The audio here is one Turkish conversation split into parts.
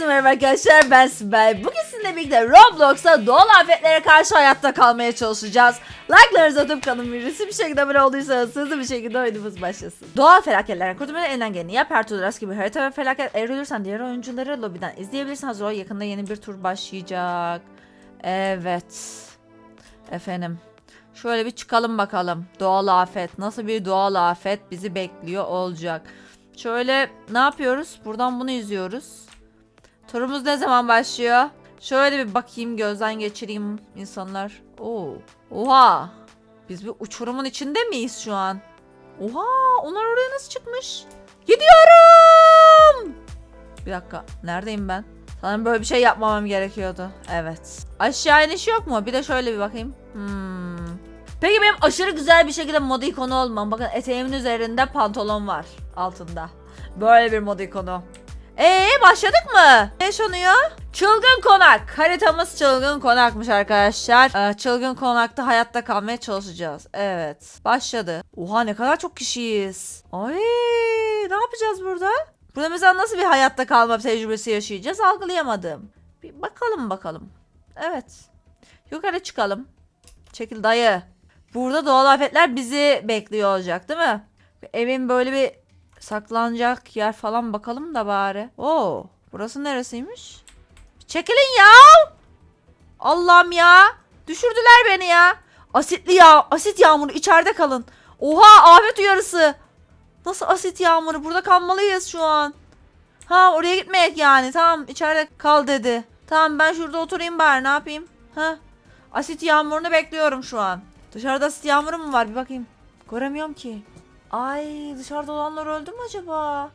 Herkese merhaba arkadaşlar ben Sibel. Bugün sizinle birlikte Roblox'ta doğal afetlere karşı hayatta kalmaya çalışacağız. Like'larınızı atıp kanım birisi bir şekilde abone olduysanız hızlı bir şekilde oyunumuz başlasın. Doğal felaketlerden kurtulmanın elinden geleni yap. Her rastgele bir harita ve felaket eğer ölürsen diğer oyuncuları lobiden izleyebilirsin. Hazır ol yakında yeni bir tur başlayacak. Evet. Efendim. Şöyle bir çıkalım bakalım. Doğal afet. Nasıl bir doğal afet bizi bekliyor olacak. Şöyle ne yapıyoruz? Buradan bunu izliyoruz. Turumuz ne zaman başlıyor? Şöyle bir bakayım gözden geçireyim insanlar. Oo. Oha. Biz bir uçurumun içinde miyiz şu an? Oha onlar oraya nasıl çıkmış? Gidiyorum. Bir dakika neredeyim ben? Sanırım böyle bir şey yapmamam gerekiyordu. Evet. Aşağı iniş yok mu? Bir de şöyle bir bakayım. Hmm. Peki benim aşırı güzel bir şekilde mod ikonu olmam. Bakın eteğimin üzerinde pantolon var altında. Böyle bir mod ikonu. Ee başladık mı? Ne yaşanıyor? Çılgın konak. Haritamız çılgın konakmış arkadaşlar. Ee, çılgın konakta hayatta kalmaya çalışacağız. Evet. Başladı. Oha ne kadar çok kişiyiz. Ay ne yapacağız burada? Burada mesela nasıl bir hayatta kalma tecrübesi yaşayacağız algılayamadım. Bir bakalım bakalım. Evet. Yukarı çıkalım. Çekil dayı. Burada doğal afetler bizi bekliyor olacak değil mi? Evin böyle bir saklanacak yer falan bakalım da bari. Oo, burası neresiymiş? Çekilin ya. Allah'ım ya. Düşürdüler beni ya. Asitli ya, asit yağmuru içeride kalın. Oha, afet uyarısı. Nasıl asit yağmuru? Burada kalmalıyız şu an. Ha, oraya gitmeyek yani. Tamam, içeride kal dedi. Tamam, ben şurada oturayım bari. Ne yapayım? Ha? Asit yağmurunu bekliyorum şu an. Dışarıda asit yağmuru mu var? Bir bakayım. Göremiyorum ki. Ay dışarıda olanlar öldü mü acaba?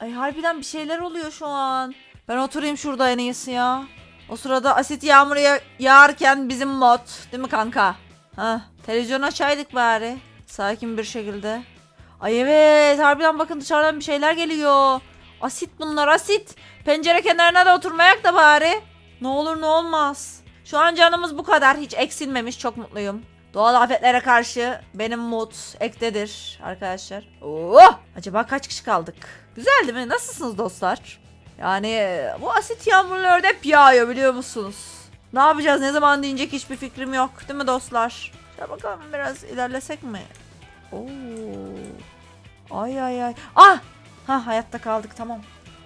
Ay harbiden bir şeyler oluyor şu an. Ben oturayım şurada en iyisi ya. O sırada asit yağmuru ya- yağarken bizim mod. Değil mi kanka? Ha, televizyon açaydık bari. Sakin bir şekilde. Ay evet harbiden bakın dışarıdan bir şeyler geliyor. Asit bunlar asit. Pencere kenarına da oturmayak da bari. Ne olur ne olmaz. Şu an canımız bu kadar. Hiç eksilmemiş. Çok mutluyum. Doğal afetlere karşı benim mod ektedir arkadaşlar. Oh! Acaba kaç kişi kaldık? Güzel değil mi? Nasılsınız dostlar? Yani e, bu asit yağmurları hep yağıyor biliyor musunuz? Ne yapacağız? Ne zaman diyecek hiçbir fikrim yok. Değil mi dostlar? Şöyle bakalım biraz ilerlesek mi? Oo. Ay ay ay. Ah! Ha hayatta kaldık tamam.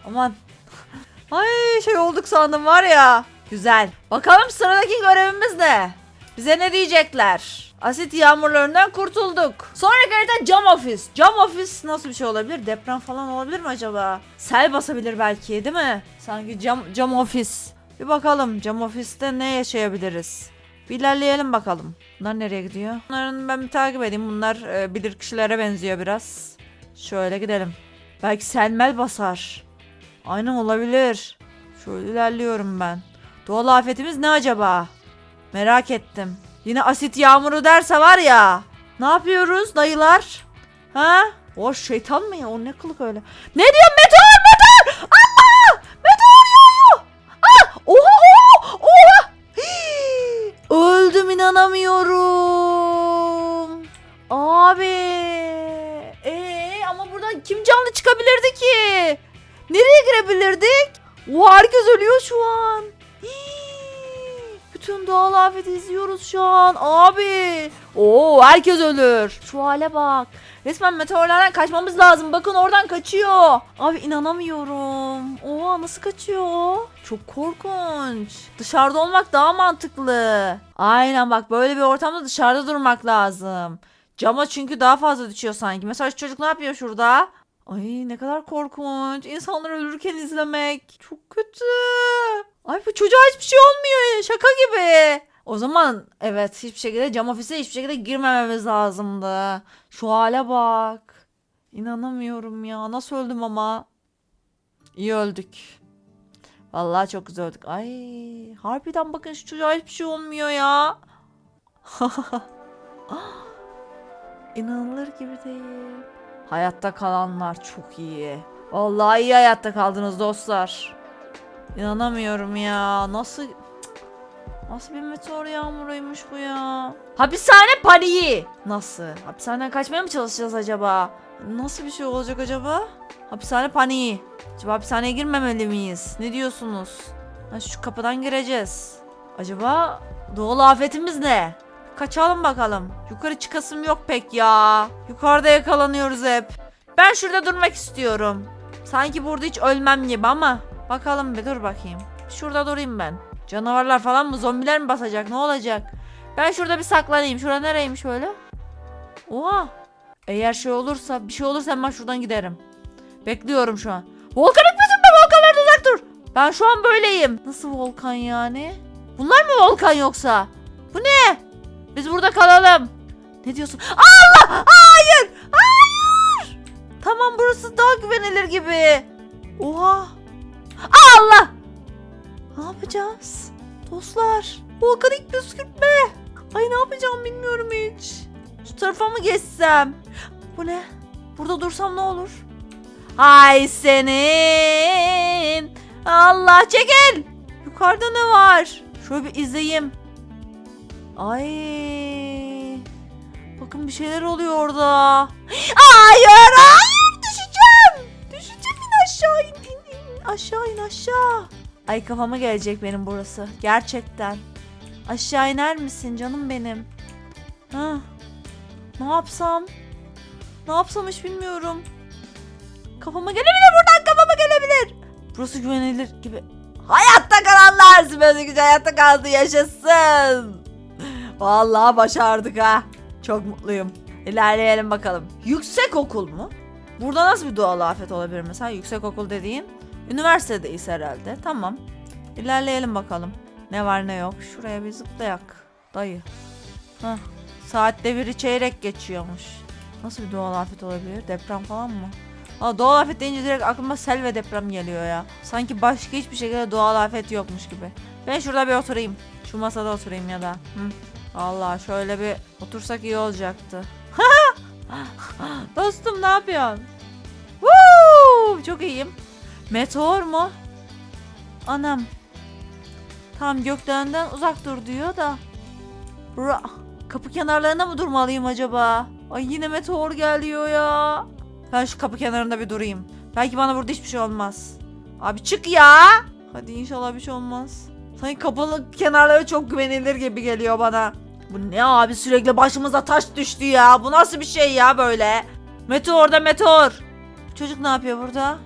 Aman. Ay şey olduk sandım var ya. Güzel. Bakalım sıradaki görevimiz ne? Bize ne diyecekler? Asit yağmurlarından kurtulduk. Sonraki harita cam ofis. Cam ofis nasıl bir şey olabilir? Deprem falan olabilir mi acaba? Sel basabilir belki değil mi? Sanki cam, cam ofis. Bir bakalım cam ofiste ne yaşayabiliriz? Bir ilerleyelim bakalım. Bunlar nereye gidiyor? Bunların ben bir takip edeyim. Bunlar e, bilir kişilere benziyor biraz. Şöyle gidelim. Belki selmel basar. Aynen olabilir. Şöyle ilerliyorum ben. Doğal afetimiz ne acaba? Merak ettim. Yine asit yağmuru derse var ya. Ne yapıyoruz dayılar? Ha? O şeytan mı ya? O ne kılık öyle? Ne diyor meteor meteor? Allah! Meteor yağıyor. Ah! Oha oha oha. Hii! Öldüm inanamıyorum. Abi. Ee, ama buradan kim canlı çıkabilirdi ki? Nereye girebilirdik? O herkes ölüyor şu an. Bütün doğal afeti izliyoruz şu an. Abi. Oo herkes ölür. Şu hale bak. Resmen meteorlardan kaçmamız lazım. Bakın oradan kaçıyor. Abi inanamıyorum. Oha nasıl kaçıyor? Çok korkunç. Dışarıda olmak daha mantıklı. Aynen bak böyle bir ortamda dışarıda durmak lazım. Cama çünkü daha fazla düşüyor sanki. Mesela çocuk ne yapıyor şurada? Ay ne kadar korkunç. İnsanlar ölürken izlemek. Çok kötü. Ay bu çocuğa hiçbir şey olmuyor. Şaka gibi. O zaman evet hiçbir şekilde cam ofise hiçbir şekilde girmememiz lazımdı. Şu hale bak. İnanamıyorum ya. Nasıl öldüm ama. İyi öldük. Vallahi çok güzel öldük. Ay harbiden bakın şu çocuğa hiçbir şey olmuyor ya. İnanılır gibi değil. Hayatta kalanlar çok iyi. Vallahi iyi hayatta kaldınız dostlar. İnanamıyorum ya. Nasıl. Nasıl bir meteor yağmuruymuş bu ya? Hapishane paniği. Nasıl? Hapishaneden kaçmaya mı çalışacağız acaba? Nasıl bir şey olacak acaba? Hapishane paniği. Acaba hapishaneye girmemeli miyiz? Ne diyorsunuz? Ha, şu kapıdan gireceğiz. Acaba doğal afetimiz ne? Kaçalım bakalım. Yukarı çıkasım yok pek ya. Yukarıda yakalanıyoruz hep. Ben şurada durmak istiyorum. Sanki burada hiç ölmem gibi ama. Bakalım bir dur bakayım. Şurada durayım ben. Canavarlar falan mı zombiler mi basacak ne olacak? Ben şurada bir saklanayım. Şura nereymiş öyle? Oha. Eğer şey olursa bir şey olursa hemen şuradan giderim. Bekliyorum şu an. Volkan etmesin be volkanlardan uzak dur. Ben şu an böyleyim. Nasıl volkan yani? Bunlar mı volkan yoksa? Bu ne? Biz burada kalalım. Ne diyorsun? Allah! Hayır! Hayır! Tamam burası daha güvenilir gibi. Oha! Allah! Ne yapacağız? Dostlar. Volkanik püskürtme. Ay ne yapacağım bilmiyorum hiç. Şu tarafa mı geçsem? Bu ne? Burada dursam ne olur? Ay senin. Allah çekil. Yukarıda ne var? Şöyle bir izleyeyim. Ay. Bakın bir şeyler oluyor orada. Hayır, hayır düşeceğim. Düşeceğim aşağı in, in, in. Aşağı in aşağı. Ay kafama gelecek benim burası. Gerçekten. Aşağı iner misin canım benim? Ha. Ne yapsam? Ne yapsam hiç bilmiyorum. Kafama gelebilir buradan kafama gelebilir. Burası güvenilir gibi. Hayatta kalanlar Sibel'in gücü hayatta kaldı yaşasın. Vallahi başardık ha. Çok mutluyum. İlerleyelim bakalım. Yüksek okul mu? Burada nasıl bir doğal afet olabilir mesela? Yüksek okul dediğin üniversitedeyiz herhalde. Tamam. İlerleyelim bakalım. Ne var ne yok. Şuraya bir zıplayak. Dayı. Hah. Saatte biri çeyrek geçiyormuş. Nasıl bir doğal afet olabilir? Deprem falan mı? Aa, doğal afet deyince direkt aklıma sel ve deprem geliyor ya. Sanki başka hiçbir şekilde doğal afet yokmuş gibi. Ben şurada bir oturayım. Şu masada oturayım ya da. Hı. Allah şöyle bir otursak iyi olacaktı. Dostum ne yapıyorsun? Woo! Çok iyiyim. Meteor mu? Anam. Tam gökdelenden uzak dur diyor da. Bura. Kapı kenarlarında mı durmalıyım acaba? Ay yine meteor geliyor ya. Ben şu kapı kenarında bir durayım. Belki bana burada hiçbir şey olmaz. Abi çık ya. Hadi inşallah bir şey olmaz. Sanki kapının kenarları çok güvenilir gibi geliyor bana. Bu ne abi sürekli başımıza taş düştü ya. Bu nasıl bir şey ya böyle? Meteor da meteor. Çocuk ne yapıyor burada?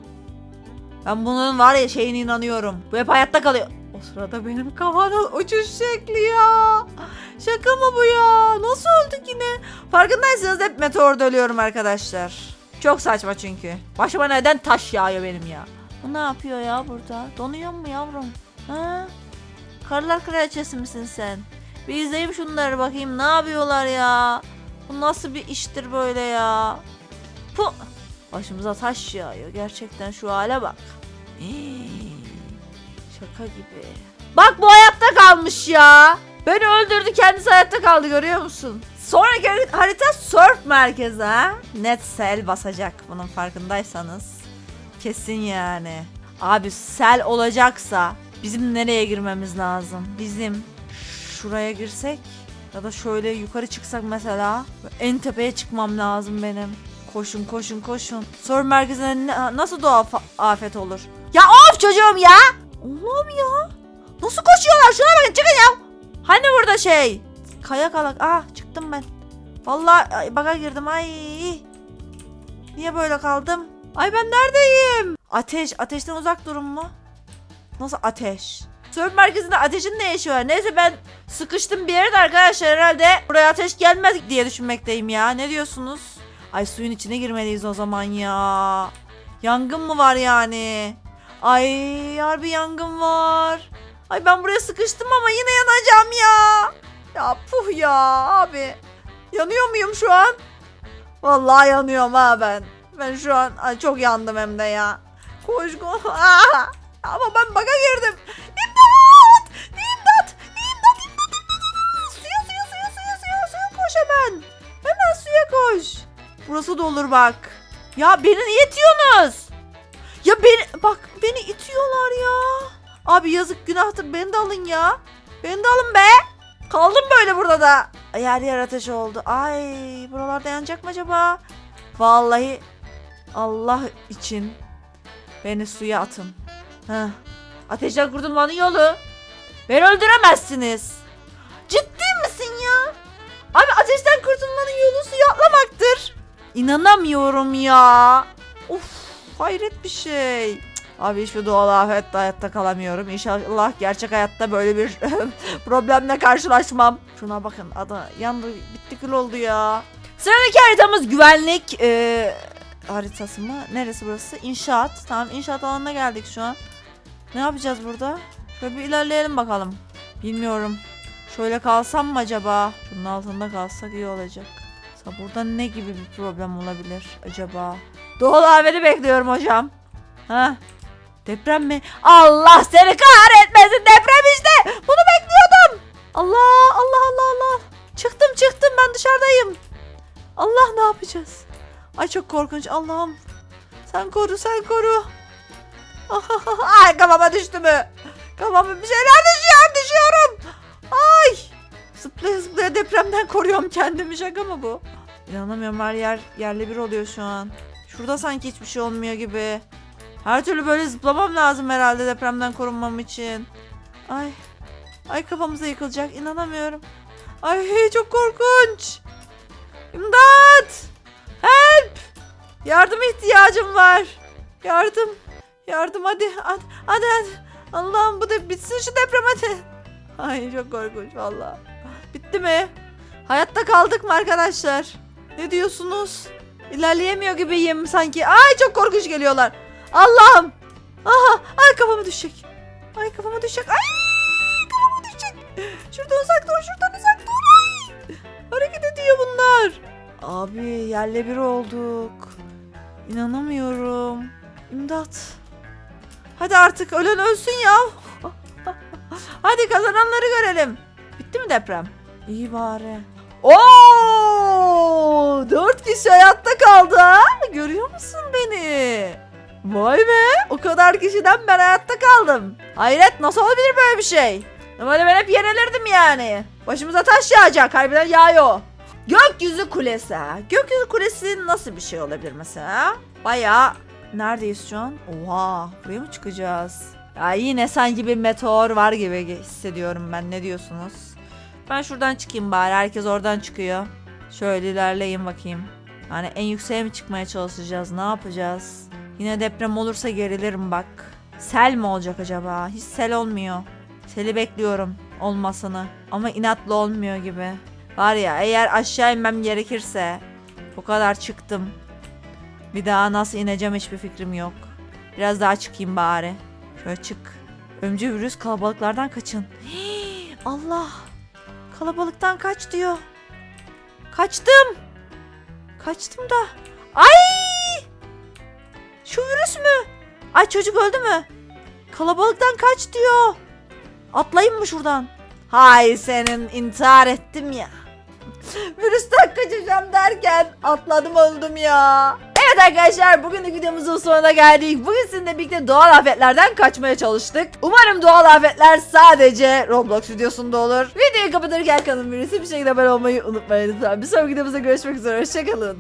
Ben bunun var ya şeyine inanıyorum. Bu hep hayatta kalıyor. O sırada benim kafanın uçuş şekli ya. Şaka mı bu ya? Nasıl öldük yine? Farkındaysanız hep meteorda ölüyorum arkadaşlar. Çok saçma çünkü. Başıma neden taş yağıyor benim ya? Bu ne yapıyor ya burada? Donuyor mu yavrum? Ha? Karlar kraliçesi misin sen? Bir izleyeyim şunları bakayım ne yapıyorlar ya? Bu nasıl bir iştir böyle ya? Puh! Başımıza taş yağıyor. Gerçekten şu hale bak. Şaka gibi. Bak bu hayatta kalmış ya. Beni öldürdü kendisi hayatta kaldı görüyor musun? Sonraki harita surf merkezi ha. Net sel basacak bunun farkındaysanız. Kesin yani. Abi sel olacaksa bizim nereye girmemiz lazım? Bizim şuraya girsek ya da şöyle yukarı çıksak mesela en tepeye çıkmam lazım benim. Koşun koşun koşun. Surf merkezine ne- nasıl doğa fa- afet olur? Ya of çocuğum ya! Allah'ım ya. Nasıl koşuyorlar? Şuna bakın çıkın ya. Hani burada şey? Kaya kalak. Ah çıktım ben. Vallahi baga girdim. Ay. Niye böyle kaldım? Ay ben neredeyim? Ateş. Ateşten uzak durun mu? Nasıl ateş? Surf merkezinde ateşin ne işi var? Neyse ben sıkıştım bir yere de arkadaşlar herhalde buraya ateş gelmez diye düşünmekteyim ya. Ne diyorsunuz? Ay suyun içine girmeliyiz o zaman ya. Yangın mı var yani? Ay harbi yangın var. Ay ben buraya sıkıştım ama yine yanacağım ya. Ya puh ya abi. Yanıyor muyum şu an? Vallahi yanıyorum ha ben. Ben şu an ay, çok yandım hem de ya. Koş koş. Ama ben baga girdim. İmdat! İmdat! İmdat! İmdat! İmdat! Suya suya suya suya suya suya koş hemen. Hemen suya koş. Burası da olur bak. Ya beni niye itiyorsunuz? Ya beni bak beni itiyorlar ya. Abi yazık günahtır beni de alın ya. Beni de alın be. Kaldım böyle burada da. Yer yer ateş oldu. Ay buralarda yanacak mı acaba? Vallahi Allah için beni suya atın. Heh. Ateşten kurtulmanın yolu. Beni öldüremezsiniz. Ciddi misin ya? Abi ateşten kurtulmanın yolu suya atlamaktır. İnanamıyorum ya. Of hayret bir şey. Abi hiçbir doğal afetle hayatta kalamıyorum. İnşallah gerçek hayatta böyle bir problemle karşılaşmam. Şuna bakın adı yandı bitti kül oldu ya. Sıradaki haritamız güvenlik e, haritası mı? Neresi burası? İnşaat. Tamam inşaat alanına geldik şu an. Ne yapacağız burada? Şöyle bir ilerleyelim bakalım. Bilmiyorum. Şöyle kalsam mı acaba? Şunun altında kalsak iyi olacak. Sa- Burada ne gibi bir problem olabilir acaba? Doğal afeti bekliyorum hocam. Ha? Deprem mi? Allah seni kahretmesin deprem işte. Bunu bekliyordum. Allah Allah Allah Allah. Çıktım çıktım ben dışarıdayım. Allah ne yapacağız? Ay çok korkunç Allah'ım. Sen koru sen koru. Ay kafama düştü mü? Kafama bir şeyler düşüyor düşüyorum. Ay. Zıplaya zıplaya depremden koruyorum kendimi şaka mı bu? İnanamıyorum her yer yerle bir oluyor şu an. Şurada sanki hiçbir şey olmuyor gibi. Her türlü böyle zıplamam lazım herhalde depremden korunmam için. Ay. Ay kafamıza yıkılacak inanamıyorum. Ay çok korkunç. İmdat. Help. Yardım ihtiyacım var. Yardım. Yardım hadi. Hadi hadi. hadi. Allah'ım bu da bitsin şu deprem hadi. Ay çok korkunç valla. Bitti mi? Hayatta kaldık mı arkadaşlar? Ne diyorsunuz? İlerleyemiyor gibiyim sanki. Ay çok korkunç geliyorlar. Allah'ım. Aha, ay kafama düşecek. Ay kafama düşecek. Ay kafama düşecek. Şuradan uzak dur, şuradan uzak dur. Ay. Hareket ediyor bunlar. Abi yerle bir olduk. İnanamıyorum. İmdat. Hadi artık ölen ölsün ya. Hadi kazananları görelim. Bitti mi deprem? İyi bari. Oo! Dört kişi hayatta kaldı ha? Görüyor musun beni? Vay be! O kadar kişiden ben hayatta kaldım. Hayret nasıl olabilir böyle bir şey? Normalde ben hep yenilirdim yani. Başımıza taş yağacak. Harbiden yağıyor. Gökyüzü kulesi. Gökyüzü kulesi nasıl bir şey olabilir mesela? Bayağı neredeyiz şu an? Oha buraya mı çıkacağız? Ya yine sanki bir meteor var gibi hissediyorum ben. Ne diyorsunuz? Ben şuradan çıkayım bari. Herkes oradan çıkıyor. Şöyle ilerleyin bakayım. Yani en yükseğe mi çıkmaya çalışacağız? Ne yapacağız? Yine deprem olursa gerilirim bak. Sel mi olacak acaba? Hiç sel olmuyor. Seli bekliyorum olmasını. Ama inatlı olmuyor gibi. Var ya eğer aşağı inmem gerekirse. Bu kadar çıktım. Bir daha nasıl ineceğim hiçbir fikrim yok. Biraz daha çıkayım bari. Şöyle çık. Ömcü virüs kalabalıklardan kaçın. Hii, Allah. Kalabalıktan kaç diyor. Kaçtım. Kaçtım da. Ay! Şu virüs mü? Ay çocuk öldü mü? Kalabalıktan kaç diyor. Atlayayım mı şuradan? Hay senin intihar ettim ya. Virüsten kaçacağım derken atladım öldüm ya. Evet arkadaşlar bugünlük videomuzun sonuna geldik. Bugün sizinle birlikte doğal afetlerden kaçmaya çalıştık. Umarım doğal afetler sadece Roblox videosunda olur. Videoyu kapatırken kanalım birisi bir şekilde abone olmayı unutmayın lütfen. Bir sonraki videomuzda görüşmek üzere. Hoşçakalın.